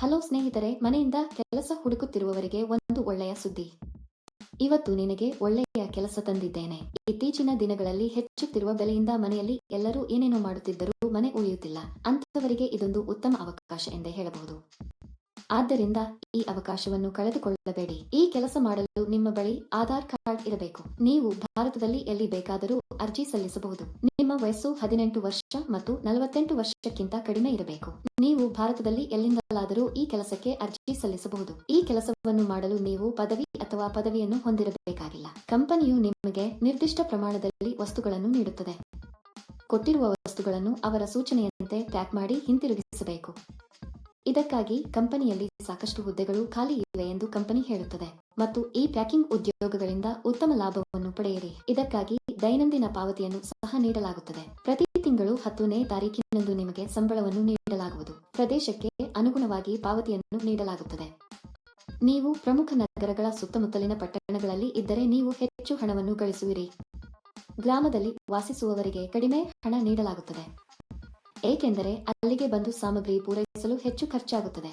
Hello ಸ್ನೇಹಿತರೆ, ಮನೆಯಿಂದ ಕೆಲಸ ಹುಡುಕುತ್ತಿರುವವರಿಗೆ ಒಂದು ಒಳ್ಳೆಯ ಸುದ್ದಿ. ಇವತ್ತು ನಿನಗೆ ಒಳ್ಳೆಯ ಕೆಲಸ ತಂದಿದ್ದೇನೆ. ಇತ್ತೀಚಿನ ದಿನಗಳಲ್ಲಿ ಹೆಚ್ಚುತ್ತಿರುವ ಬೆಲೆಯಿಂದ ಮನೆಯಲ್ಲಿ ಎಲ್ಲರೂ ಏನೇನೋ ಮಾಡುತ್ತಿದ್ದರೂ ಮನೆ ಉಳಿಯುತ್ತಿಲ್ಲ. ಅಂತವರಿಗೆ ಇದೊಂದು ಉತ್ತಮ ಅವಕಾಶ ಎಂದೇ ಹೇಳಬಹುದು. ಆದ್ದರಿಂದ ಈ ಅವಕಾಶವನ್ನು ಕಳೆದುಕೊಳ್ಳಬೇಡಿ. ಈ ಕೆಲಸ ಮಾಡಲು ನಿಮ್ಮ ಬಳಿ ಆಧಾರ್ ಕಾರ್ಡ್ ಇರಬೇಕು. ನೀವು ಭಾರತದಲ್ಲಿ ಎಲ್ಲಿ ಬೇಕಾದರೂ ಅರ್ಜಿ ಸಲ್ಲಿಸಬಹುದು. ನಿಮ್ಮ ವಯಸ್ಸು ಹದಿನೆಂಟು ವರ್ಷ ಮತ್ತು ನಲವತ್ತೆಂಟು ವರ್ಷಕ್ಕಿಂತ ಕಡಿಮೆ ಇರಬೇಕು. ನೀವು ಭಾರತದಲ್ಲಿ ಎಲ್ಲಿಂದಲಾದರೂ ಈ ಕೆಲಸಕ್ಕೆ ಅರ್ಜಿ ಸಲ್ಲಿಸಬಹುದು. ಈ ಕೆಲಸವನ್ನು ಮಾಡಲು ನೀವು ಪದವಿ ಅಥವಾ ಪದವಿಯನ್ನು ಹೊಂದಿರಬೇಕಾಗಿಲ್ಲ. ಕಂಪನಿಯು ನಿಮಗೆ ನಿರ್ದಿಷ್ಟ ಪ್ರಮಾಣದಲ್ಲಿ ವಸ್ತುಗಳನ್ನು ನೀಡುತ್ತದೆ. ಕೊಟ್ಟಿರುವ ವಸ್ತುಗಳನ್ನು ಅವರ ಸೂಚನೆಯಂತೆ ಪ್ಯಾಕ್ ಮಾಡಿ ಹಿಂತಿರುಗಿಸಬೇಕು. ಇದಕ್ಕಾಗಿ ಕಂಪನಿಯಲ್ಲಿ ಸಾಕಷ್ಟು ಹುದ್ದೆಗಳು ಖಾಲಿ ಇವೆ ಎಂದು ಕಂಪನಿ ಹೇಳುತ್ತದೆ. ಮತ್ತು ಈ ಪ್ಯಾಕಿಂಗ್ ಉದ್ಯೋಗಗಳಿಂದ ಉತ್ತಮ ಲಾಭವನ್ನು ಪಡೆಯಿರಿ. ಇದಕ್ಕಾಗಿ ದೈನಂದಿನ ಪಾವತಿಯನ್ನು ಸಹ ನೀಡಲಾಗುತ್ತದೆ. ಪ್ರತಿ ತಿಂಗಳು ಹತ್ತನೇ ತಾರೀಕಿನಂದು ನಿಮಗೆ ಸಂಬಳವನ್ನು ನೀಡಲಾಗುವುದು. ಪ್ರದೇಶಕ್ಕೆ ಅನುಗುಣವಾಗಿ ಪಾವತಿಯನ್ನು ನೀಡಲಾಗುತ್ತದೆ. ನೀವು ಪ್ರಮುಖ ನಗರಗಳ ಸುತ್ತಮುತ್ತಲಿನ ಪಟ್ಟಣಗಳಲ್ಲಿ ಇದ್ದರೆ ನೀವು ಹೆಚ್ಚು ಹಣವನ್ನು ಗಳಿಸುವಿರಿ. ಗ್ರಾಮದಲ್ಲಿ ವಾಸಿಸುವವರಿಗೆ ಕಡಿಮೆ ಹಣ ನೀಡಲಾಗುತ್ತದೆ. ಏಕೆಂದರೆ ಅಲ್ಲಿಗೆ ಬಂದು ಸಾಮಗ್ರಿ ಪೂರೈಸಲು ಹೆಚ್ಚು ಖರ್ಚಾಗುತ್ತದೆ.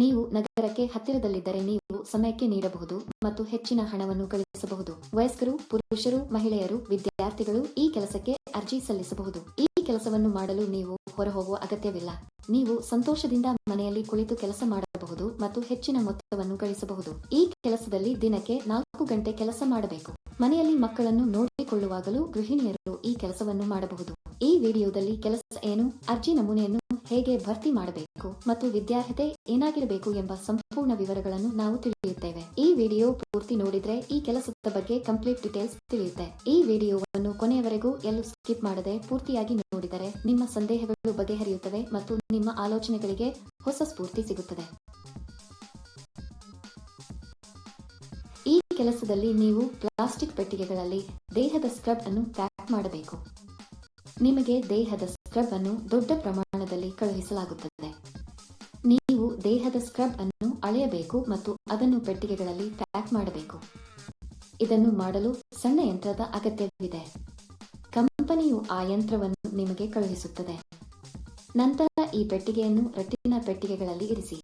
ನೀವು ನಗರಕ್ಕೆ ಹತ್ತಿರದಲ್ಲಿದ್ದರೆ ನೀವು ಸಮಯಕ್ಕೆ ನೀಡಬಹುದು ಮತ್ತು ಹೆಚ್ಚಿನ ಹಣವನ್ನು ಗಳಿಸಬಹುದು ವಯಸ್ಕರು, ಪುರುಷರು, ಮಹಿಳೆಯರು, ವಿದ್ಯಾರ್ಥಿಗಳು ಈ ಕೆಲಸಕ್ಕೆ ಅರ್ಜಿ ಸಲ್ಲಿಸಬಹುದು. ಈ ಕೆಲಸವನ್ನು ಮಾಡಲು ನೀವು ಹೊರಹೋಗುವ ಅಗತ್ಯವಿಲ್ಲ. ನೀವು ಸಂತೋಷದಿಂದ ಮನೆಯಲ್ಲಿ ಕುಳಿತು ಕೆಲಸ ಮಾಡಬಹುದು ಮತ್ತು ಹೆಚ್ಚಿನ ಮೊತ್ತವನ್ನು ಗಳಿಸಬಹುದು ಈ ಕೆಲಸದಲ್ಲಿ ದಿನಕ್ಕೆ ನಾಲ್ಕು ಗಂಟೆ ಕೆಲಸ ಮಾಡಬೇಕು. ಮನೆಯಲ್ಲಿ ಮಕ್ಕಳನ್ನು ನೋಡಿಕೊಳ್ಳುವಾಗಲೂ ಗೃಹಿಣಿಯರು ಈ ಕೆಲಸವನ್ನು ಮಾಡಬಹುದು. ಈ ವಿಡಿಯೋದಲ್ಲಿ ಕೆಲಸ ಏನು, ಅರ್ಜಿ ನಮೂನೆಯನ್ನು ಹೇಗೆ ಭರ್ತಿ ಮಾಡಬೇಕು ಮತ್ತು ವಿದ್ಯಾರ್ಹತೆ ಏನಾಗಿರಬೇಕು ಎಂಬ ಸಂಪೂರ್ಣ ವಿವರಗಳನ್ನು ನಾವು ತಿಳಿಯುತ್ತೇವೆ. ಈ ವಿಡಿಯೋ ಪೂರ್ತಿ ನೋಡಿದ್ರೆ ಈ ಕೆಲಸದ ಬಗ್ಗೆ ಕಂಪ್ಲೀಟ್ ಡೀಟೇಲ್ಸ್ ತಿಳಿಯುತ್ತೆ. ಈ ವಿಡಿಯೋವನ್ನು ಕೊನೆಯವರೆಗೂ ಎಲ್ಲೂ ಸ್ಕಿಪ್ ಮಾಡದೆ ಪೂರ್ತಿಯಾಗಿ ನೋಡಿದರೆ ನಿಮ್ಮ ಸಂದೇಹಗಳು ಬಗೆಹರಿಯುತ್ತವೆ ಮತ್ತು ನಿಮ್ಮ ಆಲೋಚನೆಗಳಿಗೆ ಹೊಸ ಸ್ಫೂರ್ತಿ ಸಿಗುತ್ತದೆ. ಈ ಕೆಲಸದಲ್ಲಿ ನೀವು ಪ್ಲಾಸ್ಟಿಕ್ ಪೆಟ್ಟಿಗೆಗಳಲ್ಲಿ ದೇಹದ ಸ್ಕ್ರಬ್ ಅನ್ನು ಪ್ಯಾಕ್ ಮಾಡಬೇಕು. ನಿಮಗೆ ದೇಹದ ಸ್ಕ್ರಬ್ ಅನ್ನು ದೊಡ್ಡ ಪ್ರಮಾಣದಲ್ಲಿ ಕಳುಹಿಸಲಾಗುತ್ತದೆ. ನೀವು ದೇಹದ ಸ್ಕ್ರಬ್ ಅನ್ನು ಅಳೆಯಬೇಕು ಮತ್ತು ಅದನ್ನು ಪೆಟ್ಟಿಗೆಗಳಲ್ಲಿ ಪ್ಯಾಕ್ ಮಾಡಬೇಕು. ಇದನ್ನು ಮಾಡಲು ಸಣ್ಣ ಯಂತ್ರದ ಅಗತ್ಯವಿದೆ. ಕಂಪನಿಯು ಆ ಯಂತ್ರವನ್ನು ನಿಮಗೆ ಕಳುಹಿಸುತ್ತದೆ. ನಂತರ ಈ ಪೆಟ್ಟಿಗೆಯನ್ನು ರಟ್ಟಿನ ಪೆಟ್ಟಿಗೆಗಳಲ್ಲಿ ಇರಿಸಿ.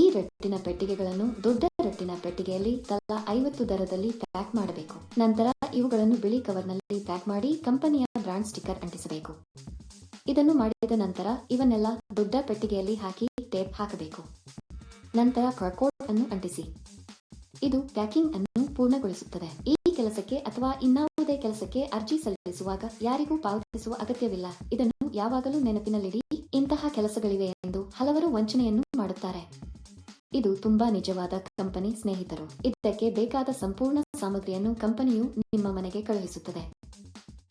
ಈ ರಟ್ಟಿನ ಪೆಟ್ಟಿಗೆಗಳನ್ನು ದೊಡ್ಡ ರಟ್ಟಿನ ಪೆಟ್ಟಿಗೆಯಲ್ಲಿ ತಲಾ ಐವತ್ತು ದರದಲ್ಲಿ ಪ್ಯಾಕ್ ಮಾಡಬೇಕು. ನಂತರ ಇವುಗಳನ್ನು ಬಿಳಿ ಕವರ್ನಲ್ಲಿ ಪ್ಯಾಕ್ ಮಾಡಿ ಕಂಪನಿಯ ಬ್ರಾಂಡ್ ಸ್ಟಿಕ್ಕರ್ ಅಂಟಿಸಬೇಕು. ಇದನ್ನು ಮಾಡಿದ ನಂತರ ಇವನ್ನೆಲ್ಲ ದೊಡ್ಡ ಪೆಟ್ಟಿಗೆಯಲ್ಲಿ ಹಾಕಿ ಟೇಪ್ ಹಾಕಬೇಕು. ನಂತರ ಕರ್ಕೋಟ್ ಅನ್ನು ಅಂಟಿಸಿ. ಇದು ಪ್ಯಾಕಿಂಗ್ ಅನ್ನು ಪೂರ್ಣಗೊಳಿಸುತ್ತದೆ. ಈ ಕೆಲಸಕ್ಕೆ ಅಥವಾ ಇನ್ನಾವುದೇ ಕೆಲಸಕ್ಕೆ ಅರ್ಜಿ ಸಲ್ಲಿಸುವಾಗ ಯಾರಿಗೂ ಪಾವತಿಸುವ ಅಗತ್ಯವಿಲ್ಲ. ಇದನ್ನು ಯಾವಾಗಲೂ ನೆನಪಿನಲ್ಲಿಡಿ, ಇಂತಹ ಕೆಲಸಗಳಿವೆ ಎಂದು ಹಲವರು ವಂಚನೆಯನ್ನು ಮಾಡುತ್ತಾರೆ. ಇದು ತುಂಬಾ ನಿಜವಾದ ಕಂಪನಿ ಸ್ನೇಹಿತರು. ಇದಕ್ಕೆ ಬೇಕಾದ ಸಂಪೂರ್ಣ ಸಾಮಗ್ರಿಯನ್ನು ಕಂಪನಿಯು ನಿಮ್ಮ ಮನೆಗೆ ಕಳುಹಿಸುತ್ತದೆ.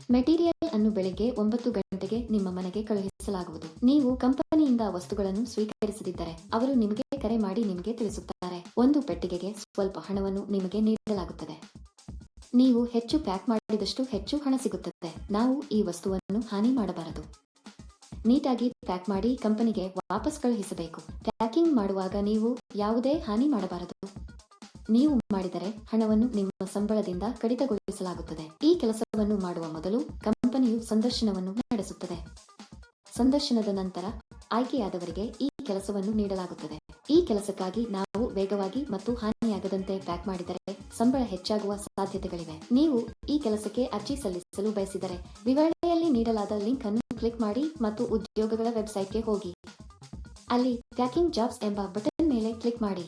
ಮೆಟೀರಿಯಲ್ ಅನ್ನು ಬೆಳಿಗ್ಗೆ ಒಂಬತ್ತು ಗಂಟೆಗೆ ನಿಮ್ಮ ಮನೆಗೆ ಕಳುಹಿಸಲಾಗುವುದು. ನೀವು ಕಂಪನಿಯಿಂದ ವಸ್ತುಗಳನ್ನು ಸ್ವೀಕರಿಸದಿದ್ದರೆ ಅವರು ನಿಮಗೆ ಕರೆ ಮಾಡಿ ನಿಮಗೆ ತಿಳಿಸುತ್ತಾರೆ. ಒಂದು ಪೆಟ್ಟಿಗೆಗೆ ಸ್ವಲ್ಪ ಹಣವನ್ನು ನಿಮಗೆ ನೀಡಲಾಗುತ್ತದೆ. ನೀವು ಹೆಚ್ಚು ಪ್ಯಾಕ್ ಮಾಡಿದಷ್ಟು ಹೆಚ್ಚು ಹಣ ಸಿಗುತ್ತದೆ. ನಾವು ಈ ವಸ್ತುವನ್ನು ಹಾನಿ ಮಾಡಬಾರದು. ನೀಟಾಗಿ ಪ್ಯಾಕ್ ಮಾಡಿ ಕಂಪನಿಗೆ ವಾಪಸ್ ಕಳುಹಿಸಬೇಕು. ಪ್ಯಾಕಿಂಗ್ ಮಾಡುವಾಗ ನೀವು ಯಾವುದೇ ಹಾನಿ ಮಾಡಬಾರದು. ನೀವು ಮಾಡಿದರೆ ಹಣವನ್ನು ನಿಮ್ಮ ಸಂಬಳದಿಂದ ಕಡಿತಗೊಳಿಸಲಾಗುತ್ತದೆ. ಈ ಕೆಲಸವನ್ನು ಮಾಡುವ ಮೊದಲು ಕಂಪನಿಯು ಸಂದರ್ಶನವನ್ನು ನಡೆಸುತ್ತದೆ. ಸಂದರ್ಶನದ ನಂತರ ಆಯ್ಕೆಯಾದವರಿಗೆ ಈ ಕೆಲಸವನ್ನು ನೀಡಲಾಗುತ್ತದೆ. ಈ ಕೆಲಸಕ್ಕಾಗಿ ನಾವು ವೇಗವಾಗಿ ಮತ್ತು ಹಾನಿಯಾಗದಂತೆ ಪ್ಯಾಕ್ ಮಾಡಿದರೆ ಸಂಬಳ ಹೆಚ್ಚಾಗುವ ಸಾಧ್ಯತೆಗಳಿವೆ. ನೀವು ಈ ಕೆಲಸಕ್ಕೆ ಅರ್ಜಿ ಸಲ್ಲಿಸಲು ಬಯಸಿದರೆ ವಿವರಣೆಯಲ್ಲಿ ನೀಡಲಾದ ಲಿಂಕ್ ಅನ್ನು ಕ್ಲಿಕ್ ಮಾಡಿ ಮತ್ತು ಉದ್ಯೋಗಗಳ ವೆಬ್ಸೈಟ್ಗೆ ಹೋಗಿ. ಅಲ್ಲಿ ಪ್ಯಾಕಿಂಗ್ ಜಾಬ್ಸ್ ಎಂಬ ಬಟನ್ ಮೇಲೆ ಕ್ಲಿಕ್ ಮಾಡಿ.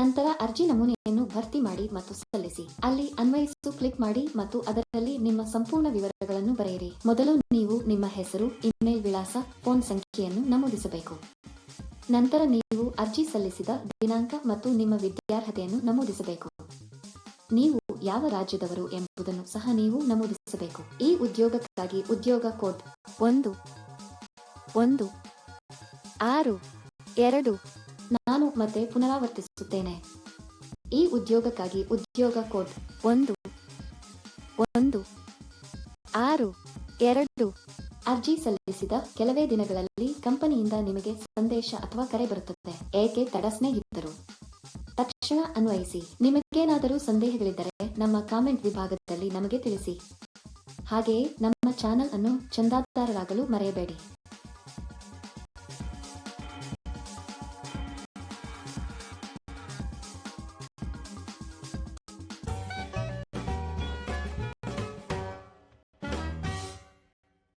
ನಂತರ ಅರ್ಜಿ ನಮೂನೆಯನ್ನು ಭರ್ತಿ ಮಾಡಿ ಮತ್ತು ಸಲ್ಲಿಸಿ. ಅಲ್ಲಿ ಅನ್ವಯಿಸು ಕ್ಲಿಕ್ ಮಾಡಿ ಮತ್ತು ಅದರಲ್ಲಿ ನಿಮ್ಮ ಸಂಪೂರ್ಣ ವಿವರಗಳನ್ನು ಬರೆಯಿರಿ. ಮೊದಲು ನೀವು ನಿಮ್ಮ ಹೆಸರು, ಇಮೇಲ್ ವಿಳಾಸ, ಫೋನ್ ಸಂಖ್ಯೆಯನ್ನು ನಮೂದಿಸಬೇಕು. ನಂತರ ನೀವು ಅರ್ಜಿ ಸಲ್ಲಿಸಿದ ದಿನಾಂಕ ಮತ್ತು ನಿಮ್ಮ ವಿದ್ಯಾರ್ಹತೆಯನ್ನು ನಮೂದಿಸಬೇಕು. ನೀವು ಯಾವ ರಾಜ್ಯದವರು ಎಂಬುದನ್ನು ಸಹ ನೀವು ನಮೂದಿಸಬೇಕು. ಈ ಉದ್ಯೋಗಕ್ಕಾಗಿ ಉದ್ಯೋಗ ಕೋಡ್ ಒಂದು ಒಂದು, ಆರು, ಎರಡು ಮತ್ತೆ ಪುನರಾವರ್ತಿಸುತ್ತೇನೆ. ಈ ಉದ್ಯೋಗಕ್ಕಾಗಿ ಉದ್ಯೋಗ ಕೋಡ್ ಒಂದು ಒಂದು, ಆರು, ಎರಡು ಅರ್ಜಿ ಸಲ್ಲಿಸಿದ ಕೆಲವೇ ದಿನಗಳಲ್ಲಿ ಕಂಪನಿಯಿಂದ ನಿಮಗೆ ಸಂದೇಶ ಅಥವಾ ಕರೆ ಬರುತ್ತದೆ. ಏಕೆ ತಡ ಸ್ನೇಹಿತರು? ತಕ್ಷಣ ಅನ್ವಯಿಸಿ. ನಿಮಗೇನಾದರೂ ಸಂದೇಹಗಳಿದ್ದರೆ ನಮ್ಮ ಕಾಮೆಂಟ್ ವಿಭಾಗದಲ್ಲಿ ನಮಗೆ ತಿಳಿಸಿ. ಹಾಗೆಯೇ ನಮ್ಮ ಚಾನೆಲ್ ಅನ್ನು ಚಂದಾದಾರರಾಗಲು ಮರೆಯಬೇಡಿ.